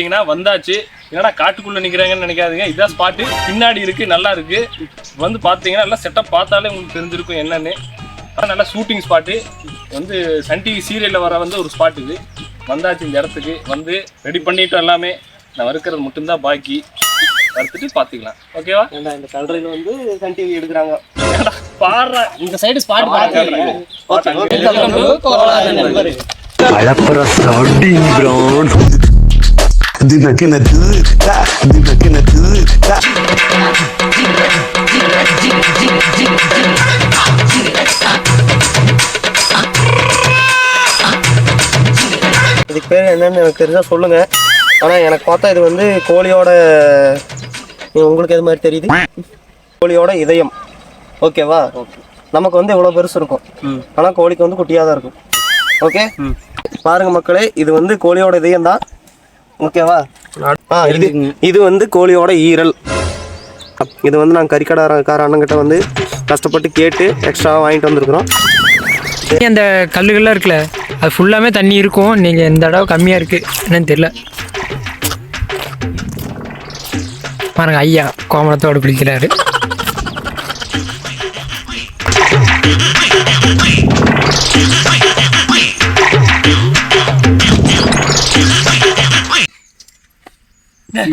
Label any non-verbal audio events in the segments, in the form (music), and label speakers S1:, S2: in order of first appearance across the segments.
S1: பார்த்தீங்கன்னா வந்தாச்சு. ஏன்னா காட்டுக்குள்ளே நிற்கிறாங்கன்னு நினைக்காதீங்க. இதான் ஸ்பாட்டு பின்னாடி இருக்குது நல்லா இருக்குது வந்து பார்த்தீங்கன்னா நல்லா செட்டப் பார்த்தாலே உங்களுக்கு தெரிஞ்சிருக்கும் என்னன்னு. ஆனால் நல்லா ஷூட்டிங் ஸ்பாட்டு வந்து சன் டிவி சீரியலில் வர வந்து ஒரு ஸ்பாட் இது. வந்தாச்சு இந்த இடத்துக்கு. வந்து ரெடி பண்ணிட்டோம் எல்லாமே. நான் வறுக்கிறது மட்டும்தான் பாக்கி. வறுத்துட்டு பார்த்துக்கலாம். ஓகேவா?
S2: ஏன்டா இந்த கல்றையில் வந்து சன் டிவி எடுக்கிறாங்க
S1: பாடுற.
S3: இந்த சைடு ஸ்பாட்
S4: அழப்புற ஸ்டார்டிங் கிரவுண்ட் தினக்கினது தினக்கினது
S2: இதுக்கு பேர் என்னன்னு எனக்கு தெரிஞ்சா சொல்லுங்க. ஆனால் எனக்கு பார்த்தா இது வந்து கோழியோட உங்களுக்கு எது மாதிரி தெரியுது? கோழியோட இதயம். ஓகேவா? நமக்கு வந்து இவ்வளோ பெருசு இருக்கும். ஆனால் கோழிக்கு வந்து குட்டியாக தான் இருக்கும். ஓகே? பாருங்க மக்களே இது வந்து கோழியோட இதயம் தான் ஓகேவா? ஆ இது இது வந்து கோழியோட ஈரல். இது வந்து நாங்கள் கறிக்கடைக்கார அண்ணங்கிட்ட வந்து கஷ்டப்பட்டு கேட்டு எக்ஸ்ட்ரா வாங்கிட்டு வந்திருக்கிறோம்.
S5: அந்த கல்லுகள்லாம் இருக்குல்ல அது ஃபுல்லாமே தண்ணி இருக்கும். நீங்கள் இந்த தடவை கம்மியாக இருக்குது என்னன்னு தெரியல. பாருங்க ஐயா கோமணத்தோடு பிடிக்கிறாரு.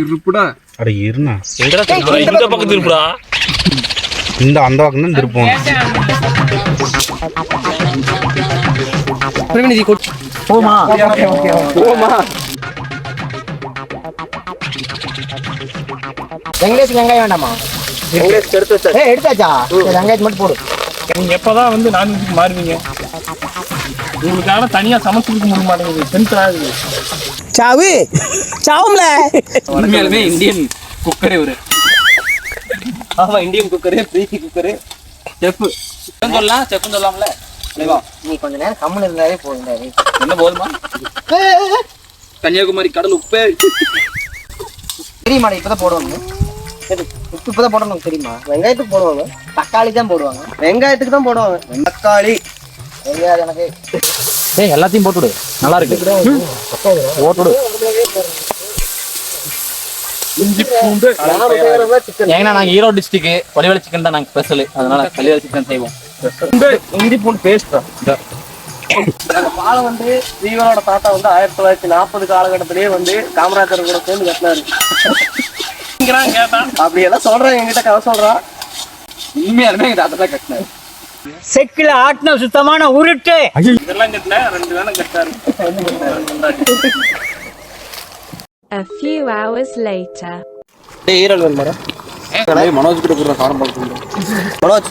S6: இருப்புடா.
S4: அட இருண்ணா.
S1: இந்த பக்கத்து இருப்புடா
S4: இந்த அந்த பக்கம் தான் திருப்போம்
S5: பிரகநிதி கொட்.
S3: வெங்கடேஷ் வெங்காயம் வேண்டாமா?
S2: இங்கிலீஷ் எடுத்து வச்சா
S3: ஏ எடுத்தாச்சா சரி, வெங்காயத்தை மட்டும் போடு.
S1: நீங்க எப்பதான் வந்து நான்வெஜ்க்கு மாறுவீங்க? உங்களுக்காக தனியா சமைச்சு கொடுக்க முடிய மாட்டேங்குது டென்த் ஆகுது
S3: சாவு. சாவும்ல.
S6: உண்மையாலுமே இந்தியன் குக்கர் இவரு.
S2: ஆமாம் Indian cooker Preethi cooker
S6: chef சொல்லலாம் செஃப் சொல்லலாம்ல.
S3: நீ கொஞ்ச நேரம் கம்முன்னு இருந்தாலே போதும்
S6: என்ன போதுமா? கன்னியாகுமரி கடல் உப்பே.
S3: தெரியுமா இப்பதான் போடுவாங்க. உப்பு இப்பதான் போடணும் தெரியுமா?
S2: வெங்காயத்துக்கு போடுவாங்க.
S3: தக்காளி தான் போடுவாங்க.
S2: வெங்காயத்துக்கு தான் போடுவாங்க. தக்காளி.
S6: ஏய் எல்லாத்தையும் போட்டுடு நல்லா இருக்கு. போட்டுடு ஏன்னா நாங்க ஈரோடு டிஸ்ட்ரிக்ட் கொடிவேலை சிக்கன் தான் நாங்க ஸ்பெஷல் அதனால கொடிவேலை சிக்கன் செய்வோம்.
S2: இஞ்சி பூண்டு பேஸ்ட் பாலம் வந்து ஜீவனோட தாத்தா வந்து ஆயிரத்தி தொள்ளாயிரத்தி நாற்பது காலகட்டத்திலேயே வந்து காமராஜர் கூட சேர்ந்து கட்டினாரு.
S1: கேட்டான்.
S2: அப்படி எல்லாம் சொல்றான் என்கிட்ட கதை சொல்றான்
S6: உண்மையாலுமே எங்க தாத்தா தான் கட்டினாரு.
S3: செக்கில் ஆட்டின சுத்தமான உருட்டு.
S1: இதெல்லாம் கட்டல ரெண்டு வேணா கட்டாரு
S7: A few hours later.
S2: ஈரல் வேணுமாடா
S6: மனோஜ் கிட்ட போடுற காரம் பார்த்து
S2: மனோஜ்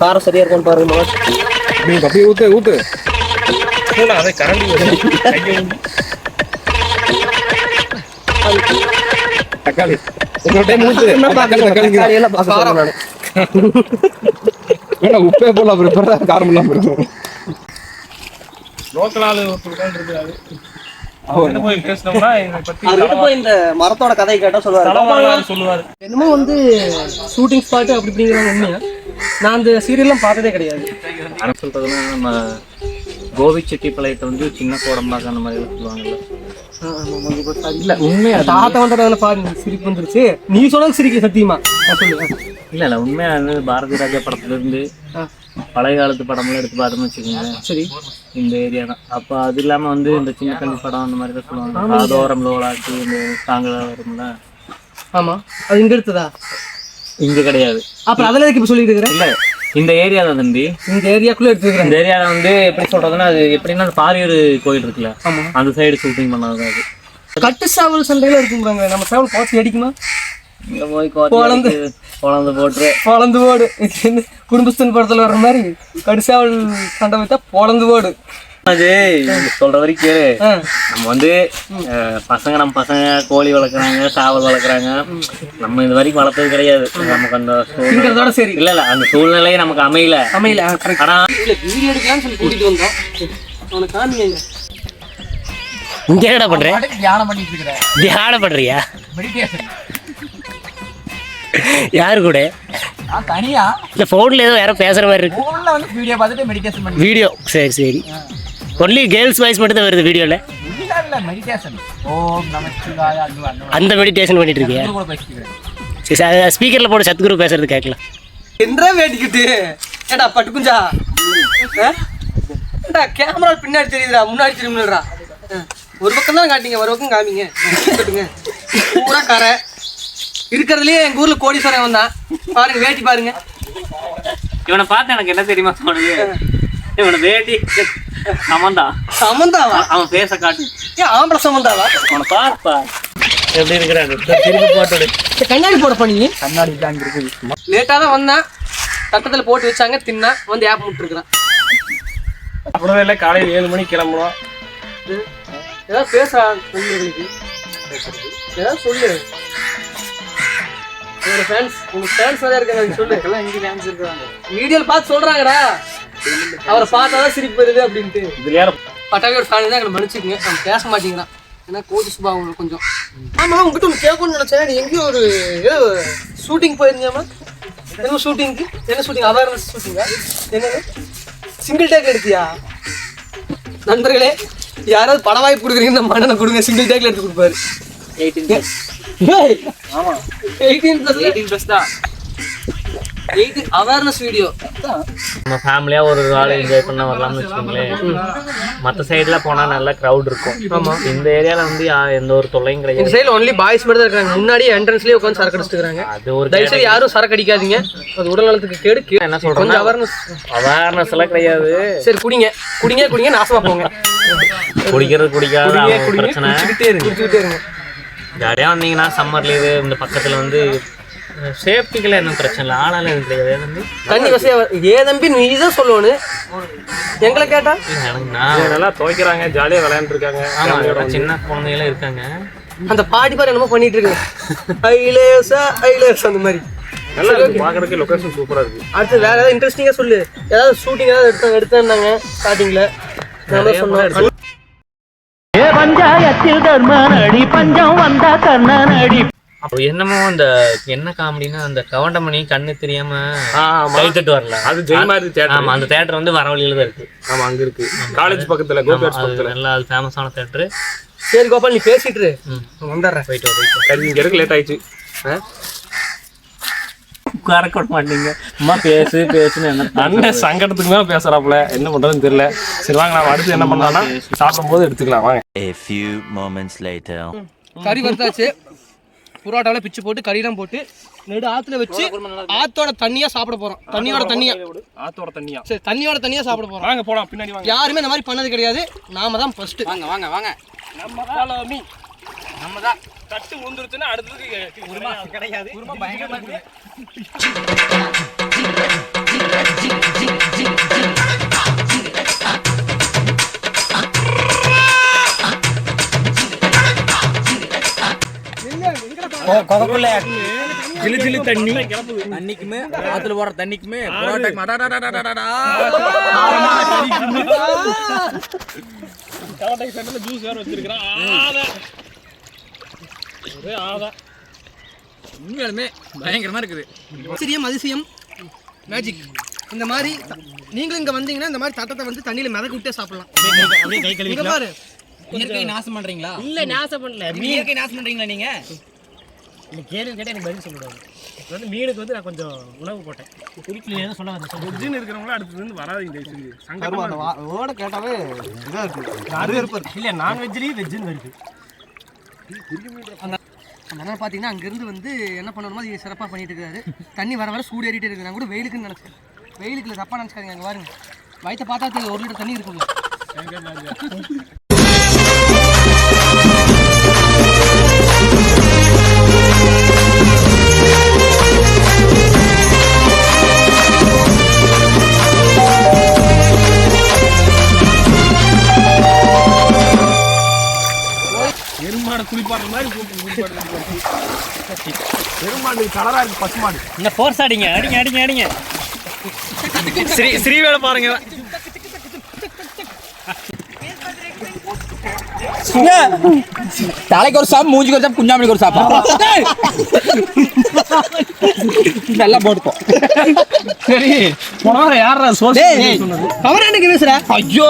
S2: காரம் சரியா இருக்கான்னு பாருங்க மனோஜ்.
S6: நீ அப்படியே ஊத்து ஊத்து.
S1: அதை கரண்டி
S6: தக்காளி. இன்னொரு டைம் ஊத்து தக்காளி தக்காளி
S2: எல்லாம் பார்க்க நானு. (laughs)
S6: ஏன்னா உப்பே போடலாம் அப்புறம் இப்பதான் காரம் இல்லாம இருக்கும்
S1: லோக்கல் ஆளு ஒருத்தர்
S2: இந்த மரத்தோட கதை கேட்டா சொல்லுவாரு.
S1: சொல்லுவாரு.
S2: என்னமோ வந்து ஷூட்டிங் ஸ்பாட் அப்படி இப்படிங்கிறாங்க உண்மையா நான் அந்த சீரியல்லாம் பார்த்ததே கிடையாது.
S8: சொல்றதுன்னா நம்ம கோபி செட்டிப்பாளையத்தை வந்து சின்ன கோடம்பாக அந்த மாதிரி சொல்லுவாங்கல்ல.
S2: இல்ல உண்மையா? தாத்தா வந்ததால பாருங்க சிரிப்பு வந்துருச்சு. நீ சொன்னது சிரிக்க சத்தியமா.
S8: இல்ல இல்ல உண்மையா பாரதி ராஜா படத்துல இருந்து. பழைய காலத்து படம்லாம் எடுத்து பார்த்தோம்னு வச்சுக்கோங்க.
S2: சரி.
S8: இந்த ஏரியா தான். அப்போ அது இல்லாம வந்து இந்த சின்ன கண்டி படம் அந்த மாதிரி தான் சொல்லுவாங்க. காதோரம் லோலாக்கு இந்த சாங்கெல்லாம் வரும்ல.
S2: ஆமா. அது இங்க எடுத்ததா?
S8: இங்க கிடையாது.
S2: அப்புறம் அதுல எதுக்கு இப்ப சொல்லிட்டு இருக்கிறேன்
S8: இல்ல. இந்த ஏரியா தான் தம்பி.
S2: இந்த ஏரியாக்குள்ள எடுத்துக்கிறேன்.
S8: இந்த ஏரியால வந்து எப்படி சொல்றதுன்னா அது எப்படின்னா பாரியூர் கோயில் இருக்குல்ல. அந்த சைடு ஷூட்டிங் பண்ணாது அது.
S2: கட்டு சாவல் சண்டையில இருக்குங்கிறாங்க நம்ம சாவல் பாசி அடிக்குமா?
S8: இங்க போய்
S2: குழந்தை.
S8: குழந்தை போட்டு
S2: இது என்ன குடும்பஸ்தன் படத்துல வர்ற மாதிரி கடுசாவல் சண்டை வைத்தா பொழந்து ஓடு.
S8: அது சொல்ற வரைக்கும். நம்ம வந்து பசங்க நம்ம பசங்க கோழி வளர்க்குறாங்க சாவல் வளர்க்குறாங்க. நம்ம இது வரைக்கும் வளர்த்தது கிடையாது. நமக்கு அந்த
S2: திங்கிறதோட சரி.
S8: இல்ல இல்ல அந்த சூழ்நிலையே நமக்கு அமையல.
S2: அமையல
S8: ஆனா
S2: வீடியோ எடுக்கலாம்னு சொல்லி கூட்டிட்டு வந்தோம். அவனுக்கு காமிங்க
S3: இங்க என்னடா பண்ற?
S6: தியானம் பண்ணிட்டு இருக்கிறேன்.
S3: தியானம் பண்றியா?
S6: மெடிடேஷன்
S3: யாரு கூட?
S6: நான் தனியா.
S3: இல்ல போன்ல ஏதோ யாரோ பேசுற மாதிரி இருக்கு.
S6: போன்ல வந்து வீடியோ பார்த்துட்டு மெடிடேஷன் பண்ணி
S3: வீடியோ சரி சரி. ஒன்லி கேர்ள்ஸ் வாய்ஸ் மட்டும் தான் வருது வீடியோல
S6: ஓம் நமச்சிவாய அந்த
S3: மெடிடேஷன் பண்ணிட்டு இருக்கியா
S6: பேசிக்கிறேன்
S3: சரி ஸ்பீக்கர்ல போட்டு சத்குரு பேசுறது கேட்கலாம்.
S2: என்ன வேண்டிக்கிட்டு? ஏடா பட்டுக்குஞ்சா? ஏடா கேமரா பின்னாடி தெரியுதுடா முன்னாடி திரும்பிடுறா ஒரு பக்கம் தான் காட்டிங்க ஒரு பக்கம் காமிங்க. கட்டுங்க பூரா கரை. இருக்கிறதுலயே எங்க ஊர்ல கோடீஸ்வரன் வந்தான். பாருங்க வேட்டி பாருங்க.
S8: இவனை பார்த்து எனக்கு என்ன தெரியுமா தோணுது? இவனை வேட்டி சமந்தா.
S2: சமந்தாவா?
S8: அவன் பேச காட்டு.
S2: ஏன் ஆம்பளை சமந்தாவா?
S8: அவனை பார்ப்பா. எப்படி இருக்கிறாங்க திருப்பி போட்டோடு
S2: கண்ணாடி போட பண்ணி
S6: கண்ணாடி தான் இருக்குது
S2: லேட்டாக தான் வந்தான். தட்டத்தில் போட்டு வச்சாங்க தின்னா. வந்து ஆப் விட்டுருக்குறான்
S1: அவ்வளோதான் இல்லை காலையில் ஏழு மணிக்கு கிளம்புறோம்.
S2: ஏதாவது பேசுறா நண்பர்களுக்கு ஏதாவது சொல்லு. உங்களோட ஃபேன்ஸ் உங்க ஃபேன்ஸ் நிறைய இருக்காங்க சொல்லு.
S6: எல்லாம் இங்க ஃபேன்ஸ் இருக்காங்க
S2: வீடியோல பார்த்து சொல்றாங்கடா. அவரை பார்த்தாதான் சிரிப்பு வருது அப்படின்ட்டு.
S1: இதில் யாரும்
S2: பட்டாவியோட ஃபேன் தான் எங்களை மன்னிச்சுக்கங்க. அவன் பேச மாட்டேங்கிறான். ஏன்னா கோச்சு சுபா உங்களுக்கு கொஞ்சம். ஆமா உங்ககிட்ட ஒன்று கேட்கணும்னு நினைச்சேன். நீ எங்கேயும் ஒரு ஏதோ ஷூட்டிங் போயிருந்தியாமா என்ன ஷூட்டிங்க்கு என்ன ஷூட்டிங் அவேர்னஸ் ஷூட்டிங்கா என்னது? சிங்கிள் டேக் எடுத்தியா? நண்பர்களே யாராவது பட வாய்ப்பு கொடுக்குறீங்க இந்த மண்ணனை கொடுங்க. சிங்கிள் டேக்ல எடுத்து கொடுப்பாரு.
S6: ஆமா.
S2: எயிட்டீன் ப்ளஸ்
S6: எயிட்டீன் ப்ளஸ் தான்.
S2: எயிட்டீன் அவேர்னஸ் வீடியோ
S8: நம்ம ஃபேமிலியாக ஒரு நாள் என்ஜாய் பண்ண வரலாம்னு வச்சுக்கோங்களேன். மற்ற சைடில் போனால் நல்ல க்ரௌட் இருக்கும். இந்த ஏரியாவில் வந்து யா- எந்த ஒரு தொல்லையும்
S2: இந்த
S8: கிடையாது
S2: சைடுல ஒன்லி பாய்ஸ் மட்டும் தான் இருக்காங்க முன்னாடி என்ட்ரன்ஸ்லயே உட்காந்து சரக்கு அடிச்சிட்டு இருக்காங்க
S8: அது ஒரு
S2: தயவுசெய்து யாரும் சரக்கு அடிக்காதீங்க. அது உடல் நலத்துக்கு கேடு. கே-
S8: என்ன
S2: கொஞ்சம்
S8: சொல்கிறேன்
S2: அவேர்னஸ்
S8: அவேர்னஸ் எல்லாம் கிடையாது.
S2: சரி குடிங்க. குடிங்க குடிங்க நாசமா போங்க.
S8: குடிக்கிறது குடிக்காது பிரச்சனை. ஜாலியாக வந்தீங்கன்னா சம்மர் லீவு இந்த பக்கத்தில் வந்து சேஃப்டிக்கெல்லாம் என்ன பிரச்சனை இல்லை. ஆனாலும் எனக்கு கிடையாது. வந்து
S2: தண்ணி வசதியா வ- ஏ தம்பி நீ தான் சொல்லணும். எங்களை கேட்டா?
S8: எனக்கு நான்
S1: நல்லா துவைக்கிறாங்க ஜாலியாக விளையாண்டுருக்காங்க
S8: ஆமாம் சின்ன குழந்தைகளும் இருக்காங்க.
S2: அந்த பாட்டி பாரு என்னமோ பண்ணிட்டு இருக்கு. ஐலேசா ஐலேசா அந்த மாதிரி.
S1: நல்லா இருக்கு. பார்க்கறதுக்கு லொகேஷன் சூப்பராக இருக்கு.
S2: அடுத்து வேற ஏதாவது இன்ட்ரெஸ்டிங்கா சொல்லு. ஏதாவது ஷூட்டிங் ஏதாவது எடுத்து எடுத்தேன்னாங்க ஸ்டார்டிங்ல நான் சொன்னோம்
S8: அப்போ என்னமோ அந்த என்ன காமெடினா அந்த கவண்டமணி கண்ணு தெரியாம
S1: ஆமா.
S8: கைத்தட்டு வரல.
S1: அது ஜெய் மாதிரி தேட்டர்
S8: ஆமா அந்த தேட்டர் வந்து வர வழியில தான் இருக்கு.
S1: ஆமா அங்க இருக்கு. காலேஜ் பக்கத்துல
S8: அது
S1: பக்கத்துல.
S8: நல்லா அது ஃபேமஸான தேட்டரு
S2: சரி கோபால் நீ பேசிட்டு. நான் வந்துடுறேன்.
S8: போயிட்டு போயிட்டு
S1: இங்க இருக்கு லேட் ஆயிடுச்சு.
S8: கூட மாட்டீங்க. அம்மா பேசு பேசுன்னு என்ன
S1: அண்ணன் சங்கடத்துக்கு தான் பேசுறாப்புல. என்ன பண்றதுன்னு தெரியல. சரி வாங்க நாம அடுத்து என்ன பண்ணலாம்னா சாப்பிடும் போது எடுத்துக்கலாம். வாங்க.
S9: A few moments later.
S2: கறி வறுத்தாச்சு. புரோட்டாவில் பிச்சு போட்டு கறிலாம் போட்டு நெடு ஆத்துல வச்சு ஆத்தோட தண்ணியா சாப்பிட போறோம். தண்ணியோட தண்ணியா.
S1: ஆத்தோட தண்ணியா?
S2: சரி தண்ணியோட தண்ணியா சாப்பிட போறோம்.
S1: வாங்க போலாம். பின்னாடி வாங்க.
S2: யாருமே இந்த மாதிரி பண்ணது கிடையாது. நாம தான் ஃபர்ஸ்ட்
S6: வாங்க வாங்க வாங்க.
S1: நம்ம மீ நம்ம தான். தட்டு உந்துருச்சுன்னா அடுத்ததுக்கு உரிமை கிடையாது. உரிமை பயங்கரமா இருக்கு
S5: ஜிலு ஜிலு தண்ணி.
S6: தண்ணிக்குமே ஆத்துல போற தண்ணிக்குமே புரோட்டா அடடடடடடடா.
S1: கவட்டை சென்டர்ல ஜூஸ் வேற ஆதா. ஒரே ஆதா.
S6: உண்மையாலுமே பயங்கரமா இருக்குது.
S2: ஆச்சரியம் அதிசயம் மேஜிக் இந்த மாதிரி நீங்களும் இங்க வந்தீங்கன்னா இந்த மாதிரி தட்டத்தை வந்து தண்ணியில மிதக்க விட்டே சாப்பிடலாம்.
S6: இயற்கை நாசம் பண்றீங்களா?
S3: இல்ல நாசம் பண்ணல.
S6: இயற்கை நாசம் பண்றீங்களா நீங்க?
S3: இந்த கேள்வி கேட்டா எனக்கு பதில் சொல்லுவாங்க இப்போ வந்து மீனுக்கு வந்து நான் கொஞ்சம் உணவு போட்டேன். குடிக்கல சொல்ல. வந்தேன்
S1: வெஜ்ஜுன்னு இருக்கிறவங்கள அடுத்தது இருந்து வராதீங்க தயவு செஞ்சு. சங்கடமா இருக்கு.
S2: ஓட கேட்டாவே இதா இருக்கு. அது இருப்பாரு
S3: இல்ல நான்வெஜ்லயும் வெஜ்ஜுன்னு வருது.
S2: அந்த அண்ணன் பார்த்தீங்கன்னா அங்கேருந்து வந்து என்ன பண்ணணுமோ அது சிறப்பாக பண்ணிட்டு இருக்காரு. தண்ணி வர வர சூடு ஏறிட்டே இருக்கு நான் கூட வெயிலுக்குன்னு நினச்சேன். வெயிலுக்கு இல்லை தப்பாக நினச்சிக்காதீங்க அங்கே பாருங்க. வயிற்ற பார்த்தா தெரியும் ஒரு லிட்டர் தண்ணி இருக்குங்க
S1: கலரா இருக்கு பசுமாடு.
S3: இந்த ஃபோர்ஸ் அடிங்க அடிங்க அடிங்க அடிங்க.
S5: ஸ்ரீ ஸ்ரீவேலை பாருங்க.
S6: தலைக்கு ஒரு சாப் மூஞ்சிக்கு ஒரு சாப் குஞ்சாமணிக்கு ஒரு சாப்பா.
S2: நல்லா போட்டுப்போம்
S1: சரி போன வாரம் யாரா சொன்னது?
S2: அவர் எனக்கு பேசுற
S6: ஐயோ!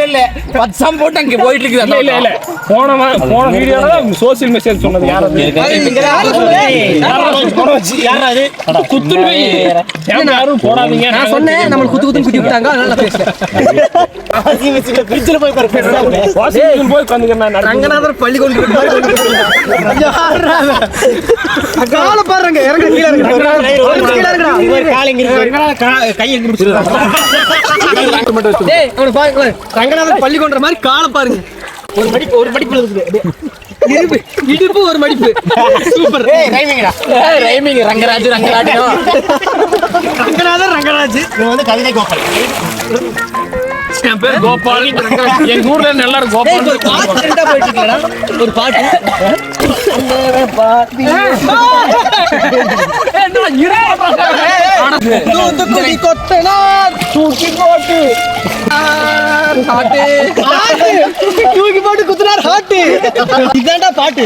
S6: இல்ல. பச்சம் போட்டு அங்க போயிட்டு இருக்குது
S1: இல்ல இல்ல போன போன வீடியோல சோசியல் மெசேஜ் சொன்னது. யார் யாரா அது ஏன் யாரும் போடாதீங்க?
S2: நான் சொன்னேன் நம்மளுக்கு குத்து குத்துன்னு குத்தி விட்டாங்க அதனால ஃப்ரிட்ஜில் போய் பாரு
S1: போய்
S2: ரங்கநாதர் பள்ளி கொண்டு கால பாருங்க இறங்க கீழே இறங்க கீழே கை எங்க டேய் அவன பாருங்க ரங்கநாதர் பள்ளி மாதிரி காலை பாருங்க ஒரு மடிப்பு ஒரு மடிப்புல இருக்குது. இடுப்பு இடுப்பு ஒரு மடிப்பு சூப்பர்
S6: ரைமிங் ரங்கராஜ் ரங்கராஜ்
S2: ரங்கநாதர் ரங்கராஜ் இவன் வந்து கவிதை கோபால்
S1: என் பேர் கோபால். எங்க ஊர்ல இருந்து எல்லாரும் கோபால்
S2: ஒரு பாட்டு ரெண்டா போயிட்டு இருக்கலடா ஒரு பாட்டு. தூக்கி போட்டு தூக்கி போட்டு குத்துனார் ஹாட்டு. பாட்டு.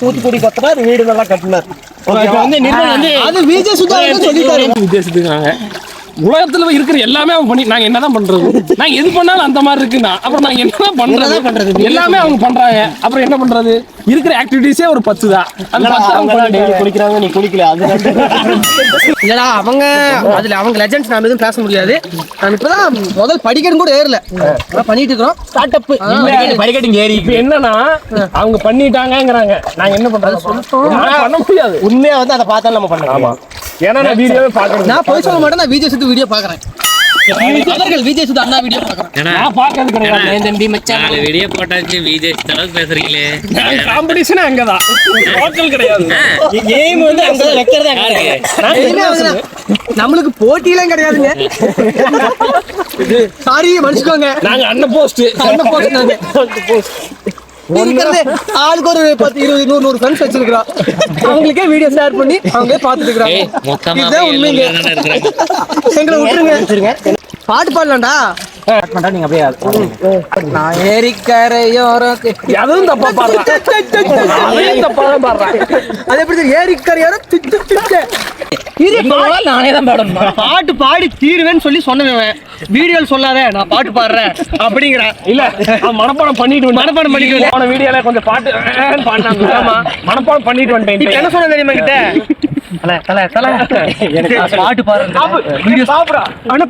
S2: தூத்துக்குடி கொத்தனார் வீடு நல்லா கட்டினார் வந்து நிர்மல் வந்து அது விஜய் சுதா வந்து சொல்லிட்டாரு.
S1: வித்தியாசத்துக்கு நாங்க உலகத்துல இருக்கிற எல்லாமே அவங்க பண்ணி நாங்க என்னதான் பண்றது? நாங்க எது பண்ணாலும் அந்த மாதிரி இருக்குன்னா அப்புறம் நாங்க என்னதான் பண்றது?
S2: பண்றது?
S1: எல்லாமே அவங்க பண்றாங்க. அப்புறம் என்ன பண்றது? இருக்கிற ஆக்டிவிட்டிஸே ஒரு பத்து தான் அந்த பத்து அவங்க பண்ணிட்டு
S2: குளிக்கிறாங்க நீ குளிக்கல. அது இல்லடா அவங்க அதுல அவங்க லெஜெண்ட்ஸ் நாம எதுவும் பேச முடியாது. நான் இப்பதான் முதல் படிக்கணும் கூட ஏறல. பண்ணிட்டு இருக்கிறோம். ஸ்டார்ட் அப்
S6: படிக்கட்டு ஏறி
S1: இப்ப என்னன்னா அவங்க பண்ணிட்டாங்கங்கறாங்க. நாங்க என்ன பண்றது? பண்ண முடியாது.
S2: உண்மையா வந்து அதை பார்த்தா நம்ம பண்ணலாம்
S1: ஆமா. ஏன்னா நான் வீடியோவே பாக்குறது
S2: நான் போய் சொல்ல மாட்டேன் நான் விஜய் சுத்து வீடியோ பாக்குறேன் அவர்கள் விஜய் சுத்து அண்ணா வீடியோ பாக்குறேன்
S1: நான் பாக்குறது கிடையாது.
S2: தம்பி மச்சான்?
S8: நாலு வீடியோ போட்டாச்சு விஜய் அளவுக்கு பேசுறீங்களே.
S1: காம்படிஷன் அங்கதான். லோக்கல் கிடையாது.
S2: கேம் வந்து அங்க வைக்கிறது அங்க நம்மளுக்கு போட்டியெல்லாம் கிடையாதுங்க. (laughs) சாரி மன்னிச்சுக்கோங்க.
S1: நாங்க அண்ணன் போஸ்ட்
S2: அந்த போஸ்ட் நாங்க. இருக்கிறது ஆளுக்கு ஒரு பத்து இருபது நூறு நூறு ஃப்ரெண்ட்ஸ் வச்சிருக்கிறோம் அவங்களுக்கே வீடியோ ஷேர் பண்ணி அவங்களே பார்த்துட்டு
S8: ஏய்
S2: இருக்கிறாங்க இதுதான் உண்மைங்க. எங்களை விட்டுருங்க. பாட்டு பாடலாம்டா. நீங்க அப்படியே நான் ஏரிக்கரையோரம்
S1: அதுவும் தப்பா பாடுறான் தப்பா தான் பாடுறான்
S2: அது எப்படி? ஏரிக்கரையோரம்
S6: நானே தான் பாடணும்.
S2: பாட்டு பாடி தீருவேன்னு சொல்லி சொன்னவன் வீடியோல சொல்லாத நான் பாட்டு பாடுறேன் அப்படிங்கிறான்
S1: இல்ல மனப்பாடம் பண்ணிட்டு மனப்பாடம் பண்ணிட்டு போன வீடியோல கொஞ்சம் பாட்டு பாடினாங்க. மனப்பாடம் பண்ணிட்டு வந்துட்டேன்
S2: என்ன சொன்ன தெரியுமா கிட்ட பாட்டு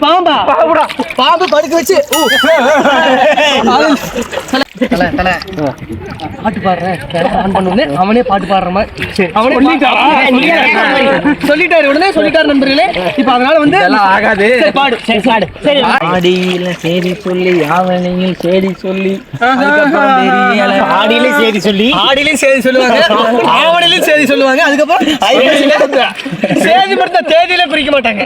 S2: பாம்பா. பாம்புடா பாம்பு படுக்க வச்சு. பாட்டு பாடுறேன் அவனே பாட்டு பாடுற மாதிரி. அவனே
S1: சொல்லிட்டாரா?
S2: சொல்லிட்டாரு உடனே சொல்லிட்டாரு நண்பர்களே. இப்ப அதனால வந்து
S6: ஆகாது.
S2: சரி, பாடு. சரி பாடு சரி.
S8: ஆடியில சொல்லி ஆவணியில் செய்தி சொல்லி
S2: ஆடியிலே செய்தி சொல்லி. ஆடியிலையும் செய்தி சொல்லுவாங்க. ஆவணிலையும் செய்தி சொல்லுவாங்க. அதுக்கப்புறம் ஐபிஎஸ்ல செய்தி படுத்த தேதியில குறிக்க மாட்டாங்க.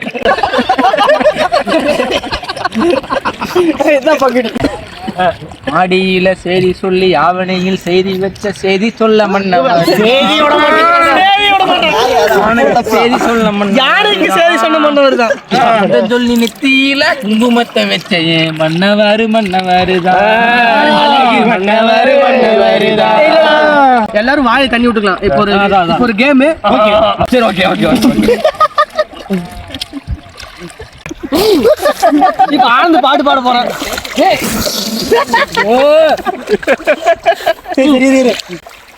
S6: ஆடியில செய்தி சொல்லி ஆவணையில் செய்தி வச்ச செய்தி சொல்ல மன்னவன். செய்தி சொல்ல
S2: யாருக்கு செய்தி சொன்ன மன்னவர் தான்.
S6: சொல்லி நெத்தியில குங்குமத்தை வச்ச ஏன் மன்னவாரு மன்னவாரு மன்னவாரு மன்னவாரு
S2: எல்லாரும் வாயை தண்ணி விட்டுக்கலாம். இப்போ ஒரு இப்போ ஒரு கேம்
S1: சரி ஓகே ஓகே
S2: இப்போ ஆனந்த பாட்டு பாட போறேன்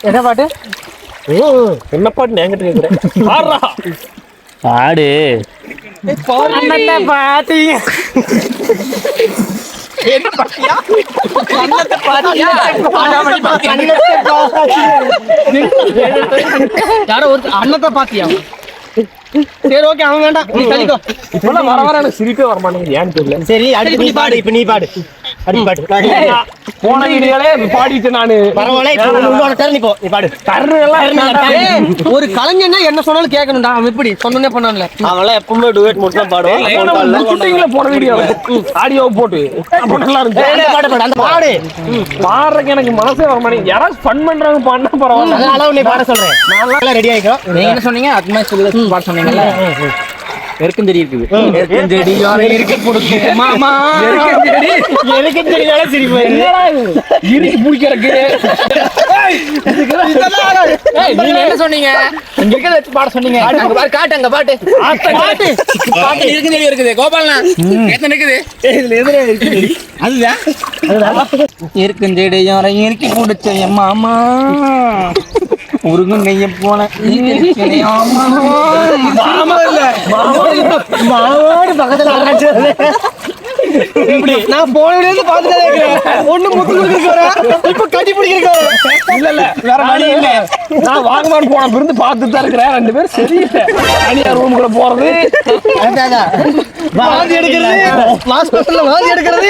S2: என்ன பாட்டு?
S1: என்ன பாட்டு என்கிட்ட கேக்குறேன்? பாடுறா.
S8: பாடு.
S2: யாரோ ஒரு அண்ணத்தை பாத்தியா சரி ஓகே அவன் வேண்டாம் நீ தள்ளிக்கோ
S1: இப்பெல்லாம் வர வர எனக்கு சிரிப்பே வர மாட்டேங்குது ஏன்னு தெரியல
S2: சரி அடுத்து நீ பாடு இப்போ நீ பாடு
S1: போன வீடியோல பாடிட்டு நானு.
S2: ஒரு கலைஞன்னா என்ன சொன்னாலும் கேட்கணும்டா. அவன் எப்படி சொன்னே பண்ணான்ல. அவன்லாம் எப்பவுமே டுவேட் மட்டும் தான் பாடுவான்.
S1: போன வீடியோ ஆடியோ போட்டு. அப்ப நல்லா இருந்துச்சு.
S2: பாடு பாடு அந்த பாடு.
S1: பாடுறதுக்கு எனக்கு மனசே வர மாட்டேங்குது யாராவது ஃபன் பண்றாங்க பண்ணா பரவாயில்ல.
S2: உன்னை பாட சொல்றேன். நான் ரெடி ஆயிக்கிறோம்
S6: நீங்க என்ன சொன்னீங்க? சொல்லி பாட சொன்னீங்கல்ல. எருக்கஞ்செடி இருக்குது. எருக்கஞ்செடி இருக்க கொடுக்கு (laughs) மாமா. எருக்கஞ்செடி
S2: எருக்கஞ்செடினால சிரிப்பு வருது.
S1: இருக்கு பிடிக்கிறக்கு
S6: நீங்க என்ன சொன்னீங்க? இங்க இருக்கிறத வச்சு பாட சொன்னீங்க. அங்க பாரு காட்டு அங்க பாட்டு. பாட்டு. பாட்டு இருக்குஞ்செடி இருக்குது. கோபாலனா எத்தனை இருக்குது? அதுதான். இருக்குஞ்செடி யாரை இறுக்கி கொடுத்த என் மாமா. உருகும் நெய்ய போன
S2: மாவோடு பக்கத்துல நான் போன வீடியோ இருந்து பார்த்துட்டே இருக்கிறேன் ஒண்ணு முத்து கொடுக்க வரேன் இப்ப கட்டி பிடிக்கிறதுக்கு வரேன்
S1: இல்ல இல்ல. வேற வழி இல்ல. நான் வாங்கலாம்னு போன பிறந்து பார்த்துட்டு தான் இருக்கிறேன். ரெண்டு பேரும் சரியில்லை. தனியா ரூமுக்குள்ள போறது?
S2: வாந்தி எடுக்கிறது. ஹாஸ்பிட்டல்ல வாந்தி எடுக்கிறது.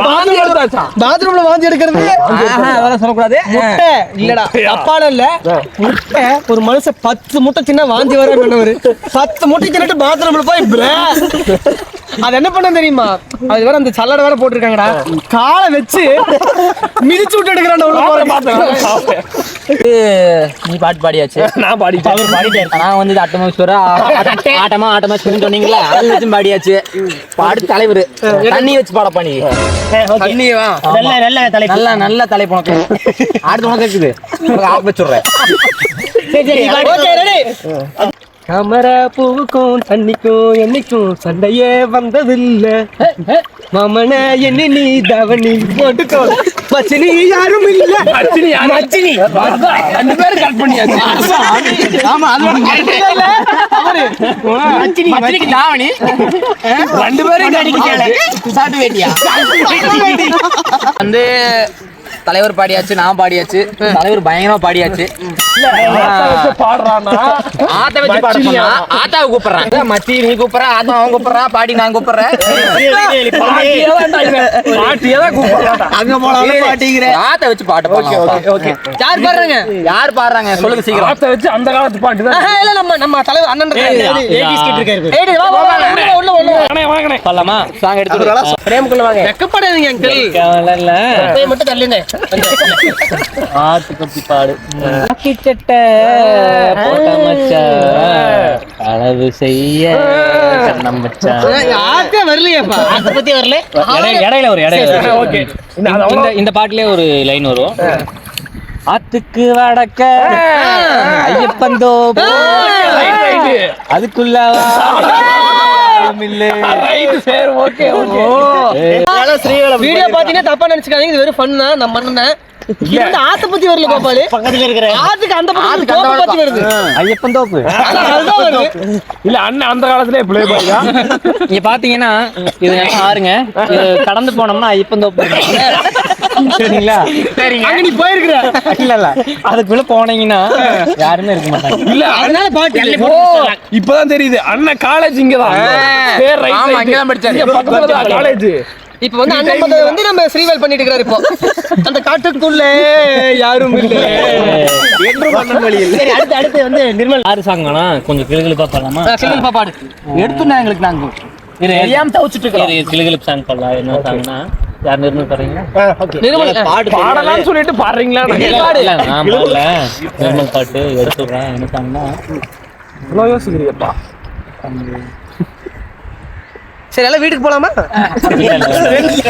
S1: வாந்தி எடுத்தாச்சா?
S2: பாத்ரூம்ல வாந்தி எடுக்கிறது.
S6: அதெல்லாம் சொல்லக்கூடாது.
S2: முட்டை. இல்லடா அப்பால இல்ல. முட்டை ஒரு மனுஷன் பத்து முட்டை சின்ன வாந்தி வர பண்ணவர். பத்து முட்டை தின்னுட்டு பாத்ரூம்ல போய் பிரே. அது என்ன பண்ண தெரியுமா? அது வேற அந்த சல்லடை வேற போட்டிருக்காங்கடா. காலை வச்சு மிதிச்சு விட்டு எடுக்கிறான்
S6: நீ பாட்டு பாடியாச்சு.
S1: நான் பாடிட்டேன்.
S6: நான் வந்து இது அட்டமேஸ்வரா ஆட்டமா ஆட்டமேஸ்வரன் சொன்னீங்களா அது வச்சு பாடியாச்சு. பாடு தலைவர். தண்ணி வச்சு பாடப்பா நீ தண்ணி வா.
S2: நல்ல நல்ல தலை
S6: நல்ல நல்ல தலை உனக்கு. அடுத்து உனக்கு இருக்குது. ஆப் வச்சுடுறேன்
S2: ஓகே ரெடி கமர பூவுக்கும் தண்ணிக்கும் என்னைக்கும் சண்டையே வந்ததில்ல. மாமன என்ன நீ தவணி போட்டுக்கோ. மச்சினி யாரும் இல்ல.
S1: மச்சினி?
S2: மச்சினி.
S1: ரெண்டு பேரும் கட் பண்ணியாச்சு.
S6: ஆமா அது
S2: மச்சினி
S6: மச்சினிக்கு தாவணி.
S1: ரெண்டு பேரும் கட் பண்ணியாச்சு
S6: சாட்டு வேட்டியா வந்து தலைவர் பாடியாச்சு நான் பாடியாச்சு. தலைவர் பயங்கரமா பாடியாச்சு.
S1: பாடுறானா?
S6: ஆத்த வச்சு பாட சொன்னா ஆத்தாவை கூப்பிடுறேன். மச்சி நீ கூப்பிடுற ஆத்தா அவன் கூப்பிடுறா பாடி நான் கூப்பிடுறேன். ஆத்த வச்சு பாட்டு பாடலாம் ஓகே யார் பாடுறாங்க? யார் பாடுறாங்க? சொல்லுங்க சீக்கிரம்.
S1: ஆத்த வச்சு அந்த காலத்து பாட்டு
S2: இல்ல நம்ம நம்ம தலைவர் அண்ணன் இருக்காரு. ஏய் வா வா வா உள்ள உள்ள உள்ள
S1: வாங்கினேன் வாங்கினேன்
S6: சொல்லலாமா சாங் எடுத்து
S2: பிரேமுக்குள்ள வாங்க. வெக்கப்படாதீங்க அங்கிள் அப்பைய மட்டும் தள்ளுங்க.
S6: ஆத்து பாடு போட்ட மச்சான் அளவு செய்ய. கண்ணம் மச்சான்
S2: யாருக்கே வரலையேப்பா. அதை பத்தி வரல?
S6: இடையில ஒரு இடையில.
S1: ஓகே.
S6: இந்த இந்த பாட்டுலயே ஒரு லைன் வரும். ஆத்துக்கு வடக்க. ஐயப்பந்தோ அதுக்குள்ள
S2: வீடியோ பாத்தீங்கன்னா தப்பா நினைச்சுக்காதீங்க. இது வெறும் ஃபன் தான். நம்ம அண்ணன் இந்த ஆத்த பத்தி வரல கோபாலு பக்கத்துல இருக்கிற ஆத்துக்கு அந்த பக்கத்துல தோப்பு பத்தி வருது.
S6: ஐயப்பன் தோப்பு.
S2: அதான் அதுதான் வருது.
S1: இல்ல அண்ணன் அந்த காலத்திலே பிளே பாய்யா
S6: இங்க பாத்தீங்கன்னா இது பாருங்க கடந்து போனோம்னா ஐயப்பன் தோப்பு சரிங்களா? சரிங்க.
S2: அங்க நீ போயிருக்கிற.
S6: இல்ல இல்ல. அதுக்குள்ள போனீங்கன்னா யாருமே இருக்க மாட்டாங்க.
S1: இல்ல
S2: அதனால பாட்டு
S1: ஓ இப்பதான் தெரியுது. அண்ணன் காலேஜ் இங்கதான். பேர் ரைட்
S6: ஆமா, இங்கதான் படிச்சாரு.
S1: காலேஜ்
S2: இப்ப வந்து அண்ணன் வந்து நம்ம ஸ்ரீவேல் பண்ணிட்டு இருக்காரு இப்போ. அந்த காட்டுக்குள்ள யாரும் இல்ல. அடுத்து அடுத்து வந்து நிர்மல்.
S6: ஆறு சாங்கனா கொஞ்சம் கிளுகிளுப்பா பாடலாமா?
S2: சிலம்பா பாடு.
S6: எடுத்துனா எங்களுக்கு நாங்க தெரியாம தவிச்சிட்டு இருக்கோம் கிளுகிளுப்பு சாங் பாடலாம். என்ன சாங்னா யார் நிர்மல் பாடுறீங்களா
S1: பாடலாம்னு சொல்லிட்டு பாடுறீங்களா?
S6: இல்ல, நான் பாடல. நிர்மல் பாட்டு எடுத்துடுறேன். என்ன சாங்னா
S1: இவ்வளவு யோசிக்கிறியப்பா
S2: சரி எல்லாம் வீட்டுக்கு போலாமா?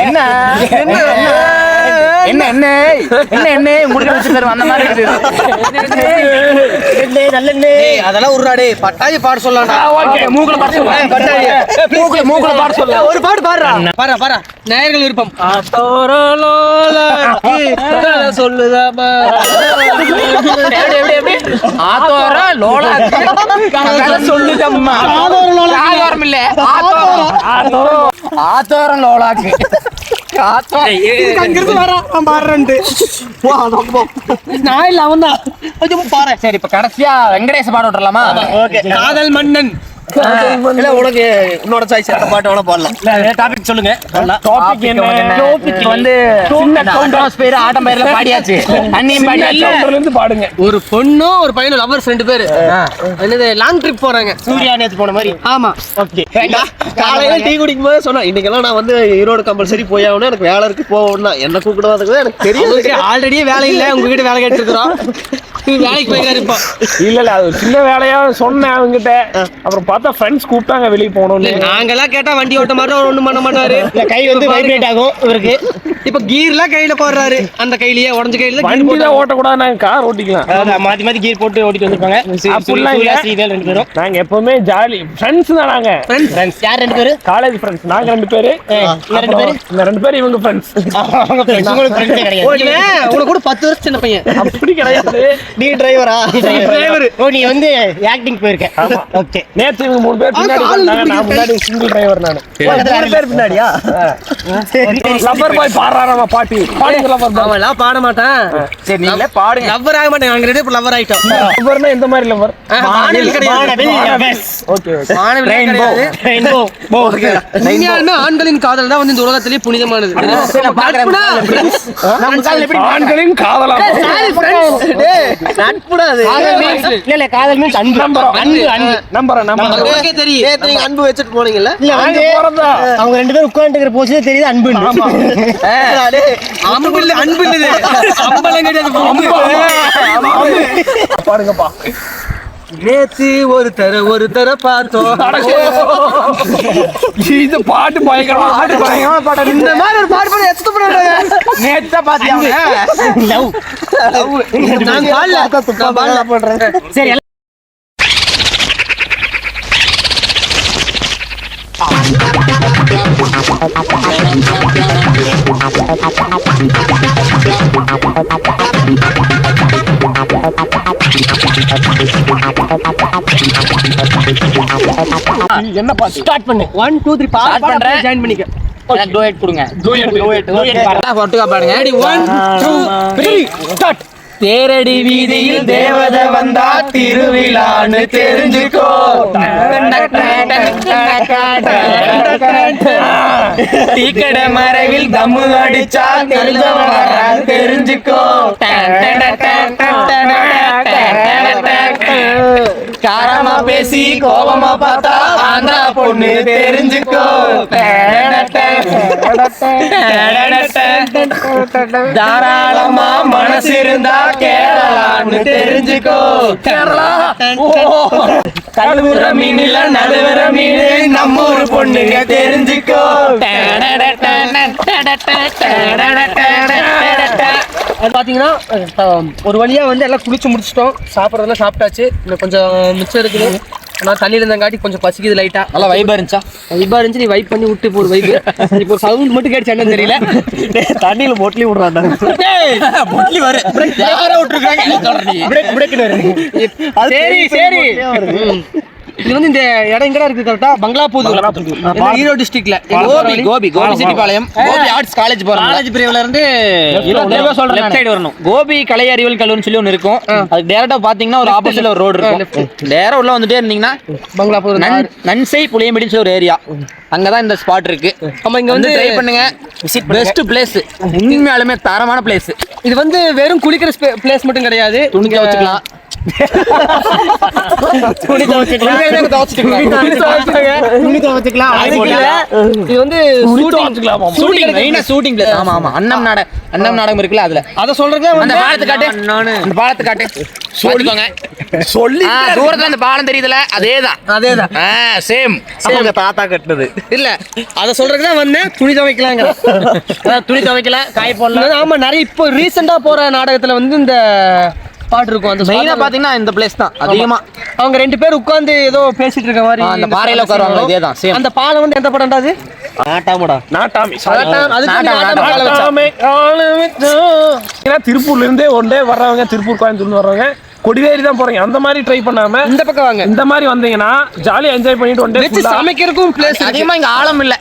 S6: என்ன? என்ன? என்ன என்ன? என்ன என்ன தரும் அந்த மாதிரி இருக்குது.
S2: ஏய், அதெல்லாம் உருடாடே பட்டாயி பாட சொல்லலாம்
S1: ஓகே. மூக்குல பாட்டு மூக்குல மூக்குல
S2: ஒரு பாடுறா. பாரா பாரா நேயர்கள் விருப்பம். சொல்லுதாமா.
S6: எப்படி எப்படி எப்படி? ஆத்தோர லோலா சொல்லுதம்மா. ஆத்தோரம் இல்ல. ஆத்தோரம். ஆத்தோரம். லோலாக்கு
S2: அங்கிருந்து வரா நான் பாடுறேன்ட்டு. நான் இல்ல அவன் தான் கொஞ்சம் பாரு.
S6: சரி இப்ப கடைசியா வெங்கடேச பாட விட்டுறலாமா?
S2: ஓகே. காதல் மன்னன். இல்ல உனக்கு உன்னோட சாய்ஸ் அந்த பாட்டு வேணா பாடலாம். டாபிக் சொல்லுங்க.
S1: டாபிக் என்ன?
S6: டாபிக் வந்து சின்ன கவுண்டர்ஸ் பேரு ஆட்டம் பேர்ல (laughs) பாடியாச்சு. அண்ணியும் பாடியாச்சு.
S1: கவுண்டர்ல இருந்து பாடுங்க.
S2: ஒரு பொண்ணும் ஒரு பையனும் லவர்ஸ் ரெண்டு பேரு. என்னது லாங் ட்ரிப் போறாங்க. சூர்யா நேத்து போன மாதிரி. ஆமா. ஓகே. காலையில டீ குடிக்கும் போது சொன்னா இன்னைக்கெல்லாம் நான் வந்து ஈரோடு கம்பல்சரி போய் ஆகணும். எனக்கு வேலை இருக்கு போகணும்னா என்ன கூப்பிடுவாதுக்கு எனக்கு தெரியும் ஆல்ரெடியே வேலை இல்ல. உங்ககிட்ட வேலை கேட்டு இருக்கிறோம் (laughs) வேலைக்கு போயிருக்காரு இப்போ.
S1: இல்ல இல்ல அது சின்ன வேலையா சொன்னேன் அவங்ககிட்ட அப்புறம் பார்த்தா ஃப்ரெண்ட்ஸ் கூப்பிட்டாங்க வெளியே போகணும்னு.
S2: நாங்கெல்லாம் கேட்டா வண்டி ஓட்ட அவர் ஒண்ணும் பண்ண மாட்டாரு.
S3: கை வந்து வைப்ரேட் ஆகும் இவருக்கு.
S2: இப்ப கீர்லாம் கையில போடுறாரு. அந்த கையிலயே உடஞ்ச கையில
S1: வண்டி தான் ஓட்டக்கூடாது நாங்க கார் ஓட்டிக்கலாம்.
S3: மாத்தி மாத்தி கீர் போட்டு ஓட்டிட்டு வந்திருப்பாங்க.
S1: அப்படிலாம் இல்ல.
S3: ஸ்ரீவேல் ரெண்டு பேரும்.
S1: நாங்க எப்பவுமே ஜாலி ஃப்ரெண்ட்ஸ் தான் நாங்க.
S3: ஃப்ரெண்ட்ஸ் யார் ரெண்டு பேரு?
S1: காலேஜ் ஃப்ரெண்ட்ஸ் நாங்க ரெண்டு பேரு.
S3: இந்த ரெண்டு பேரு?
S1: இந்த ரெண்டு பேரும் இவங்க ஃப்ரெண்ட்ஸ்
S3: அவங்க ஃப்ரெண்ட்ஸ் உங்களுக்கு
S2: உனக்கு கூட பத்து வருஷம் சின்ன பையன்.
S1: அப்படி கிடையாது.
S3: நீ டிரைவரா
S2: driver.
S3: ஓ நீ வந்து ஆக்டிங் போயிருக்க. ஓகே
S1: நேத்து இவங்க மூணு பேர் பின்னாடி நான் முன்னாடி சிங்கிள் டிரைவர் நானு.
S3: மூணு பேர் பின்னாடியா?
S1: லப்பர் பாய் பாடுறாராமா பாட்டி. பாடுங்க பாய்
S2: எல்லாம் பாட மாட்டான்.
S3: சரி நீங்களே பாடுங்க
S2: லவ்வர் ஆக மாட்டேன். நாங்க ரெண்டு லவ்வர் ஆயிட்டோம்.
S1: லப்பர்னா எந்த மாதிரி லப்பர்
S2: வானவில் கிடையாது.
S1: ஓகே
S2: வானவில் கிடையாது.
S3: ரெயின்போ (laughs)
S2: உண்மையாலுமே ஆண்களின் காதல் தான் வந்து இந்த உலகத்திலேயே புனிதமானது.
S1: ஆண்களின் காதலா?
S2: sorry friends. டேய்,
S3: நட்புடா அது. இல்ல இல்ல காதல் மீன்ஸ் அன்பு. அன்பு அன்பு.
S1: நம்புறேன் நம்புறேன்
S2: தெரியும். நேத்து நீங்க அன்பு வச்சுட்டு போனீங்கல்ல?
S3: இல்ல வந்து
S1: போறதா?
S3: அவங்க ரெண்டு பேரும் உட்காந்துக்கிற போச்சு தெரியுது அன்பு
S2: அன்பு இல்ல அன்பு இல்ல. அம்பலம் கிடையாது
S1: பாருங்கப்பா.
S2: நேத்து ஒரு தர ஒரு தர பார்த்தோம்
S1: இது பாட்டு பயங்கரமா. பாட்டு பயங்கரமா பாட்டு.
S2: இந்த மாதிரி ஒரு பாட்டு பண்ணி எச்சத்து பண்ணாங்க
S1: நேத்தா பாத்தியா
S3: லவ்.
S2: நான் பாடல நான் பாடல
S3: பண்றேன் சரி
S1: என்ன பாட்டு ஸ்டார்ட் பண்ணு.
S2: ஒன் டூ த்ரீ பாட்டு பண்றேன். ஜாயின் பண்ணிக்க.
S6: எனக்கு டோயட் கொடுங்க.
S2: ஒட்டுக்கா பாடுங்க ready one two three start
S6: தேரடி வீதியில் தேவதை வந்தா திருவிழான்னு தெரிஞ்சுக்கோ. டீக்கடை மறைவில் தம்மு அடிச்சா தெரிஞ்சுக்கோ. காரமா பேசி கோபமா பார்த்தா ஆந்திரா பொண்ணு தெரிஞ்சுக்கோ. (laughs) தாராளமா மனசு இருந்தா கேரளான்னு தெரிஞ்சுக்கோ. கேரளா? கழுவுற மீன்ல நழுவுற மீன் நம்ம ஒரு பொண்ணுங்க தெரிஞ்சுக்கோ.
S2: அது பாத்தீங்கன்னா அஹ், ஒரு வழியா வந்து எல்லாம் குளிச்சு முடிச்சிட்டோம். சாப்பிட்றதெல்லாம் சாப்பிட்டாச்சு. இன்னும் கொஞ்சம் மிச்சம் இருக்குது. ஆனால் தண்ணியில் இருந்தங்காட்டி கொஞ்சம் பசிக்குது லைட்டா
S6: நல்லா வைபா இருந்துச்சா?
S2: வைப்பா இருந்துச்சு. நீ வைப் பண்ணி விட்டு போடு வைப்பு இப்போ சவுண்ட் மட்டும் கேட்டுச்சு என்னன்னு தெரியல.
S3: தண்ணியில மொட்லி விடுறாங்க
S6: பொட்லி வரு. யாரோ விட்டுருக்காங்க.
S2: சரி சரி. இது வந்து இந்த இடம் எங்கடா இருக்கு கரெக்டா பங்களாபூர் ஈரோடு டிஸ்ட்ரிக்ட்ல
S6: கோபி கோபி கோபி செட்டிப்பாளையம் கோபி ஆர்ட்ஸ் காலேஜ் போறோம். காலேஜ் பிரிவுல இருந்து சொல்றேன் லெஃப்ட் சைடு வரணும். கோபி கலை அறிவியல் கல்லூரின்னு சொல்லி ஒன்று இருக்கும். அதுக்கு டேரக்டா பாத்தீங்கன்னா ஒரு ஆப்போசிட்ல ஒரு ரோடு இருக்கும். டேரா உள்ள வந்துட்டே இருந்தீங்கன்னா
S2: பங்களாபூர்
S6: நன் நன்சை புளியம்படின்னு சொல்லி ஒரு ஏரியா அங்கதான் இந்த ஸ்பாட் இருக்கு.
S2: ஆமா இங்க வந்து
S6: ட்ரை பண்ணுங்க. பெஸ்ட் பிளேஸ் உண்மையாலுமே தரமான பிளேஸ்
S2: இது வந்து வெறும் குளிக்கிற பிளேஸ் மட்டும் கிடையாது.
S6: துணி துவச்சுக்கலாம்
S3: துணி துவைச்சுக்கலாம்.
S2: இது வந்து ஷூட்டிங்
S6: மெயினா ஷூட்டிங் பிளேஸ் ஆமா ஆமா. அன்னம் நாடகம் அன்னம் நாடகம் இருக்குல்ல அதுல.
S2: அத சொல்றதே
S6: அந்த
S2: வந்து
S6: பாலத்தை காட்டு. அந்த பாலத்தை காட்டு. சொல்லிக்கோங்க
S1: சொல்லி
S6: தூரத்துல அந்த பாலம் தெரியுதுல அதேதான்.
S2: அதேதான்.
S6: சேம்
S3: அவங்க தாத்தா கட்டினது.
S2: இல்ல அத சொல்றதுக்கு தான் வந்தேன் துணி துவைக்கலாங்க
S6: துணி துவைக்கல காய போடல.
S2: ஆமா நிறைய இப்போ ரீசெண்டா போற நாடகத்துல வந்து இந்த பாட்டு இருக்கும். அந்த
S6: மெயினா பாத்தீங்கன்னா இந்த பிளேஸ் தான். அதிகமா.
S2: அவங்க ரெண்டு பேர் உட்கார்ந்து ஏதோ பேசிட்டு இருக்க மாதிரி
S6: அந்த பாறையில உட்காருவாங்க. இதேதான் சேம்
S2: அந்த பாலம் வந்து எந்த படம்டா அது?
S3: ஆட்டாமடா
S1: நாட்டாமி
S6: நாட்டாம,
S1: திருப்பூர்ல இருந்தே ஒன் டே வர்றவங்க திருப்பூர் கோயம்புத்தூர்ல வர்றவங்க கொடிவேரி தான் போறீங்க. அந்த மாதிரி ட்ரை பண்ணாம
S2: இந்த பக்கம் வாங்க.
S1: இந்த மாதிரி வந்தீங்கன்னா ஜாலியா என்ஜாய் பண்ணிட்டு டே
S2: சமைக்கிறதுக்கும் பிளேஸ்
S6: அதிகமா இங்க ஆழம் இல்ல.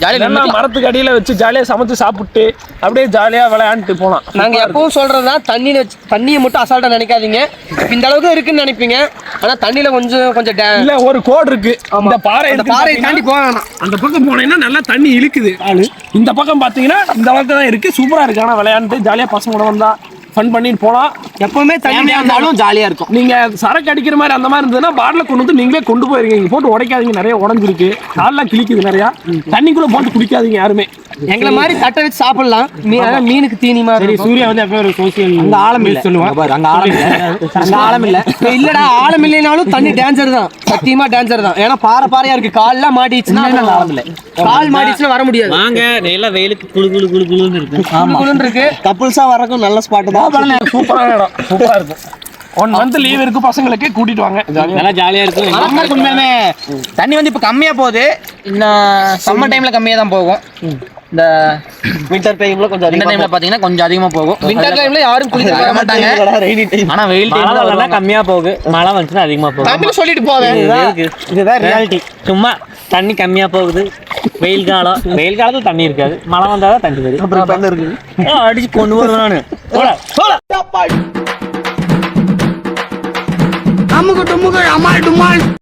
S6: ஜாலியா
S1: மரத்துக்கு அடியில வச்சு ஜாலியா சமைச்சு சாப்பிட்டு அப்படியே ஜாலியா விளையாண்டுட்டு போலாம்.
S2: நாங்க எப்பவும் சொல்றதுதான் தண்ணியில வச்சு- தண்ணியை மட்டும் அசால்ட்டா நினைக்காதீங்க. இந்த அளவுக்கு இருக்குன்னு நினைப்பீங்க. ஆனா தண்ணியில கொஞ்சம் கொஞ்சம் டே-
S1: இல்ல ஒரு கோடு இருக்கு. இந்த பாறை
S2: அந்த
S1: இருக்கு
S2: பாறையை
S1: பாத்தீங்கன்னா,
S2: தாண்டி போக வேணாம்
S1: அந்த பக்கம் போனீங்கன்னா நல்லா தண்ணி இழுக்குது. ஆளு. இந்த பக்கம் பாத்தீங்கன்னா இந்த அளவுக்கு தான் இருக்கு. சூப்பரா இருக்கு. ஆனா விளையாண்டு ஜாலியா பசங்க கூட வந்தா ஃபன் பண்ணிட்டு போலாம்
S2: எப்பவுமே
S6: ஃபேமிலியா இருந்தாலும் ஜாலியா இருக்கும்.
S1: நீங்க சரக்கு அடிக்கிற மாதிரி அந்த மாதிரி இருந்ததுன்னா பாட்டில கொண்டு வந்து நீங்களே கொண்டு போயிருங்க. இங்க போட்டு உடைக்காதீங்க நிறைய உடஞ்சிருக்கு. கால்லாம் கிழிக்குது நிறையா. தண்ணிக்குள்ள போட்டு குடிக்காதீங்க யாருமே.
S2: எங்களை மாதிரி தட்டை வச்சு சாப்பிடலாம். மீ- அதான் மீனுக்கு தீனி மாதிரி.
S6: சூர்யா வந்து எப்போ ஒரு சோசியல் அங்க ஆழம் இல்ல. சொல்லுவான் பாரு அங்க ஆழம் இல்ல. (laughs) அங்க ஆழம் இல்ல.
S2: இல்லடா ஆழம் இல்லைனாலும் தண்ணி டேஞ்சர் தான். சத்தியமா டேஞ்சர் தான். ஏன்னா பாறை பாறையா இருக்கு. கால்லாம் மாட்டிச்சுன்னா
S6: இல்ல
S2: கால் மாட்டிச்சுன்னா வர முடியாது.
S8: வாங்க நல்லா வெயிலுக்கு குளு குளு குளு குளுன்னு இருக்கும்
S2: குளு குளுன்னு இருக்கு.
S10: கப்புள்ஸா வரக்கும் நல்ல ஸ்பாட் தான்.
S1: சூப்பரான இடம். சூப்பரா இருக்கும். ஒன் மந்த் லீவ் இருக்கு பசங்களுக்கு. கூட்டிட்டு வாங்க. ஜாலியா
S8: நல்லா ஜாலியா இருக்கும்.
S6: உண்மையாலுமே தண்ணி வந்து இப்ப கம்மியா போகுது. இன்னும் சம்மர் டைம்ல கம்மியா தான் போகும். இந்த
S10: வின்டர் டைம்ல கொஞ்சம்
S6: இந்த டைம்ல பாத்தீங்கன்னா கொஞ்சம் அதிகமா போகும்.
S2: விண்டர் டைம்ல யாரும் குளிக்க வர மாட்டாங்க.
S10: ரெய்னி டைம்
S6: ஆனா வெயில் டைம்ல
S8: வரலன்னா கம்மியா போகுது மழை வந்துச்சுன்னா அதிகமா போகும்.
S2: தமிழ் சொல்லிட்டு போவேன்?
S10: இதுதான் ரியாலிட்டி
S8: சும்மா தண்ணி கம்மியா போகுது. வெயில் காலம். வெயில் காலத்துல தண்ணி இருக்காது. மழை வந்தாதான் தண்ணி வரும்.
S10: அப்புறம்
S8: ஆ, அடிச்சு கொண்டு வருவேன் நானு.
S2: அம்முக்கு டும்முக்கு அம்மாள் டும்மாள்